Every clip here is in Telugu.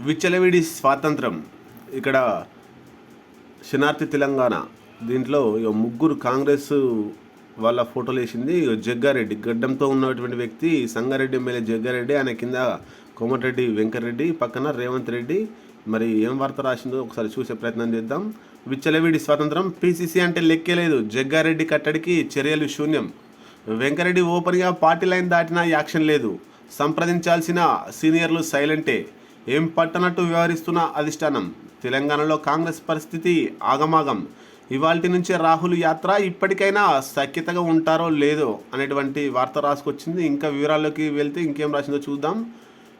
విచ్చలవిడి స్వాతంత్రం. ఇక్కడ శనార్థి తెలంగాణ. దీంట్లో ఇక ముగ్గురు కాంగ్రెస్ వాళ్ళ ఫోటోలు వేసింది. జగ్గారెడ్డి. గడ్డంతో ఉన్నటువంటి వ్యక్తి సంగారెడ్డి ఎమ్మెల్యే జగ్గారెడ్డి. ఆయన కింద కోమటిరెడ్డి వెంకటరెడ్డి పక్కన రేవంత్ రెడ్డి. మరి ఏం వార్త రాసిందో ఒకసారి చూసే ప్రయత్నం చేద్దాం. విచ్చలవిడి స్వాతంత్రం పీసీసీ అంటే లెక్కే లేదు. జగ్గారెడ్డి కట్టడికి చర్యలు శూన్యం. వెంకరెడ్డి ఓపెన్గా పార్టీ లైన్ దాటినా యాక్షన్ లేదు. సంప్రదించాల్సిన సీనియర్లు సైలెంటే. ఏం పట్టనట్టు వ్యవహరిస్తున్న అధిష్టానం? తెలంగాణలో కాంగ్రెస్ పరిస్థితి ఆగమాగం. ఇవాల్టి నుంచే రాహుల్ యాత్ర ఇప్పటికైనా సఖ్యతగా ఉంటారో లేదో అనేటువంటి వార్త రాసుకొచ్చింది. ఇంకా వివరాల్లోకి వెళ్తే ఇంకేం రాసిందో చూద్దాం.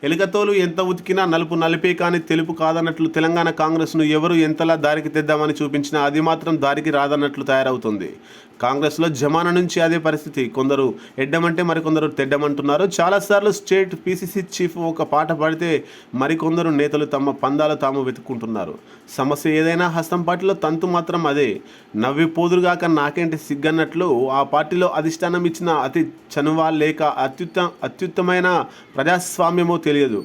ఎలుకతోలు ఎంత ఉతికినా నలుపు నలిపే కానీ తెలుపు కాదన్నట్లు తెలంగాణ కాంగ్రెస్ను ఎవరు ఎంతలా దారికి తెద్దామని చూపించినా అది మాత్రం దారికి రాదన్నట్లు తయారవుతుంది. కాంగ్రెస్లో జమానా నుంచి అదే పరిస్థితి. కొందరు ఎడ్డమంటే మరికొందరు తెడ్డమంటున్నారు. చాలాసార్లు స్టేట్ పీసీసీ చీఫ్ ఒక పాట పాడితే మరికొందరు నేతలు తమ పందాలు తాము వెతుక్కుంటున్నారు. సమస్య ఏదైనా హస్తం పార్టీలో తంతు మాత్రం అదే. నవ్వి పోదురుగాక నాకేంటి సిగ్గన్నట్లు ఆ పార్టీలో అధిష్టానం ఇచ్చిన అతి చనువా లేక అత్యుత్త అత్యుత్తమైన ప్రజాస్వామ్యమో తెలియదు.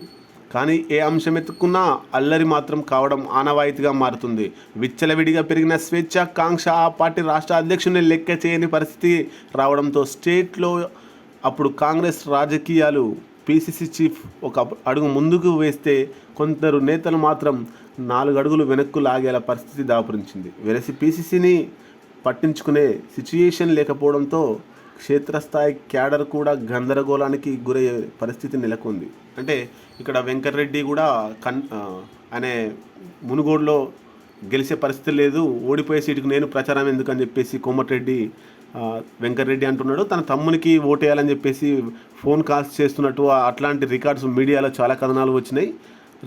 కానీ ఏ అంశం ఎత్తుకున్నా అల్లరి మాత్రం కావడం ఆనవాయితీగా మారుతుంది. విచ్చలవిడిగా పెరిగిన స్వేచ్ఛ కాంక్ష ఆ పార్టీ రాష్ట్ర అధ్యక్షుని లెక్క చేయని పరిస్థితి రావడంతో స్టేట్లో అప్పుడు కాంగ్రెస్ రాజకీయాలు పీసీసీ చీఫ్ ఒక అడుగు ముందుకు వేస్తే కొందరు నేతలు మాత్రం నాలుగు అడుగులు వెనక్కు లాగేలా పరిస్థితి దాపురించింది. వెరసి పీసీసీని పట్టించుకునే సిచ్యుయేషన్ లేకపోవడంతో క్షేత్రస్థాయి క్యాడర్ కూడా గందరగోళానికి గురయ్యే పరిస్థితి నెలకొంది. అంటే ఇక్కడ వెంకటరెడ్డి కూడా కన్ అనే మునుగోడులో గెలిచే పరిస్థితి లేదు. ఓడిపోయే సీటుకు నేను ప్రచారం ఎందుకని చెప్పేసి కోమటిరెడ్డి వెంకటరెడ్డి అంటున్నాడు. తన తమ్మునికి ఓటేయాలని చెప్పేసి ఫోన్ కాల్స్ చేస్తున్నట్టు అట్లాంటి రికార్డ్స్ మీడియాలో చాలా కథనాలు వచ్చినాయి.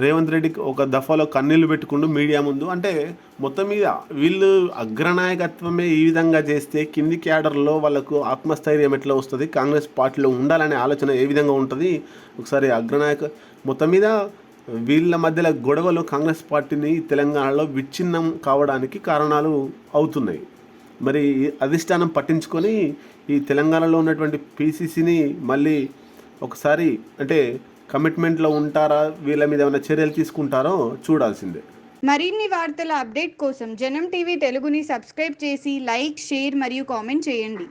రేవంత్ రెడ్డికి ఒక దఫాలో కన్నీళ్ళు పెట్టుకుంటూ మీడియా ముందు అంటే మొత్తం మీద వీళ్ళు అగ్రనాయకత్వమే ఈ విధంగా చేస్తే కింది క్యాడర్లో వాళ్ళకు ఆత్మస్థైర్యం ఎట్లా వస్తుంది కాంగ్రెస్ పార్టీలో ఉండాలనే ఆలోచన ఏ విధంగా ఉంటుంది ఒకసారి అగ్రనాయక మొత్తం మీద వీళ్ళ మధ్యలో గొడవలు కాంగ్రెస్ పార్టీని తెలంగాణలో విచ్ఛిన్నం కావడానికి కారణాలు అవుతున్నాయి. మరి అధిష్టానం పట్టించుకొని ఈ తెలంగాణలో ఉన్నటువంటి పీసీసీని మళ్ళీ ఒకసారి అంటే కమిట్మెంట్లో ఉంటారా? వీళ్ళ మీద ఏమైనా చర్యలు తీసుకుంటారో చూడాల్సిందే. మరిన్ని వార్తల అప్డేట్ కోసం జనం టీవీ తెలుగుని సబ్స్క్రైబ్ చేసి లైక్ షేర్ మరియు కామెంట్ చేయండి.